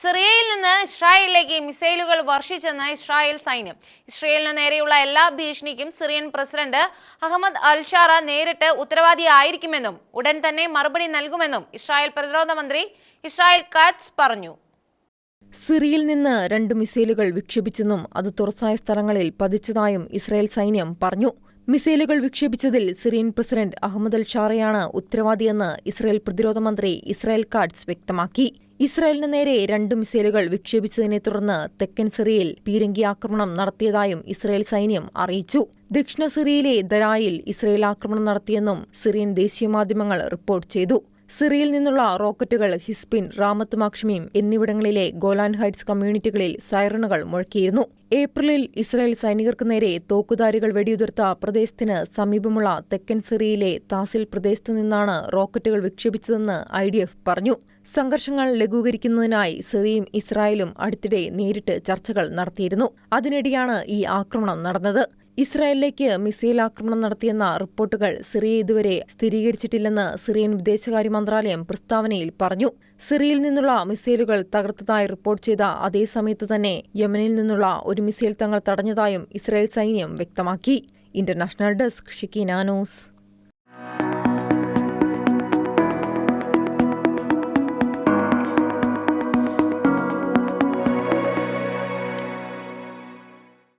സിറിയയിൽ നിന്ന് ഇസ്രായേലിലേക്ക് മിസൈലുകൾ വർഷിച്ചെന്ന് ഇസ്രായേൽ സൈന്യം. ഇസ്രായേലിന് നേരെയുള്ള എല്ലാ ഭീഷണിക്കും Syrian president Ahmed al Sharaa നേരിട്ട് ഉത്തരവാദിയായിരിക്കുമെന്നും ഉടൻ തന്നെ മറുപടി നൽകുമെന്നും ഇസ്രായേൽ പ്രതിരോധ മന്ത്രി ഇസ്രായേൽ കാറ്റ്സ് പറഞ്ഞു. സിറിയയിൽ നിന്ന് രണ്ട് മിസൈലുകൾ വിക്ഷേപിച്ചെന്നും അത് തുറസായ സ്ഥലങ്ങളിൽ പതിച്ചതായും ഇസ്രായേൽ സൈന്യം പറഞ്ഞു. മിസൈലുകൾ വിക്ഷേപിച്ചതിൽ സിറിയൻ പ്രസിഡന്റ് അഹമ്മദ് അൽ ഷാറയാണ് ഉത്തരവാദിയെന്ന് ഇസ്രായേൽ പ്രതിരോധ മന്ത്രി ഇസ്രായേൽ കാട്സ് വ്യക്തമാക്കി. ഇസ്രായേലിന് നേരെ രണ്ട് മിസൈലുകൾ വിക്ഷേപിച്ചതിനെ തുടർന്ന് തെക്കൻ സിറിയയിൽ പീരങ്കി ആക്രമണം നടത്തിയതായും ഇസ്രായേൽ സൈന്യം അറിയിച്ചു. ദക്ഷിണ സിറിയയിലെ ദരായിൽ ഇസ്രായേൽ ആക്രമണം നടത്തിയെന്നും സിറിയൻ ദേശീയ മാധ്യമങ്ങൾ റിപ്പോർട്ട് ചെയ്തു. സിറിയയിൽ നിന്നുള്ള റോക്കറ്റുകൾ ഹിസ്പിൻ റാമത്ത് മാക്ഷിമീം എന്നിവിടങ്ങളിലെ ഗോലാൻ ഹൈറ്റ്സ് കമ്മ്യൂണിറ്റികളിൽ സൈറണുകൾ മുഴക്കിയിരുന്നു. ഏപ്രിലിൽ ഇസ്രായേൽ സൈനികർക്ക് നേരെ തോക്കുധാരികൾ വെടിയുതിർത്ത പ്രദേശത്തിന് സമീപമുള്ള തെക്കൻ സിറിയയിലെ താസിൽ പ്രദേശത്തു നിന്നാണ് റോക്കറ്റുകൾ വിക്ഷേപിച്ചതെന്ന് ഐ പറഞ്ഞു. സംഘർഷങ്ങൾ ലഘൂകരിക്കുന്നതിനായി സിറിയയും ഇസ്രായേലും അടുത്തിടെ നേരിട്ട് ചർച്ചകൾ നടത്തിയിരുന്നു. അതിനിടെയാണ് ഈ ആക്രമണം നടന്നത്. ഇസ്രായേലിലേക്ക് മിസൈൽ ആക്രമണം നടത്തിയെന്ന റിപ്പോർട്ടുകൾ സിറിയ ഇതുവരെ സ്ഥിരീകരിച്ചിട്ടില്ലെന്ന് സിറിയൻ വിദേശകാര്യ മന്ത്രാലയം പ്രസ്താവനയിൽ പറഞ്ഞു. സിറിയയിൽ നിന്നുള്ള മിസൈലുകൾ തകർത്തതായി റിപ്പോർട്ട് ചെയ്ത അതേ സമയത്ത് തന്നെ യമനിൽ നിന്നുള്ള ഒരു മിസൈൽ തങ്ങൾ തടഞ്ഞതായും ഇസ്രായേൽ സൈന്യം വ്യക്തമാക്കി. ഇന്റർനാഷണൽ ഡെസ്ക് ഷിക്കി ന്യൂസ്.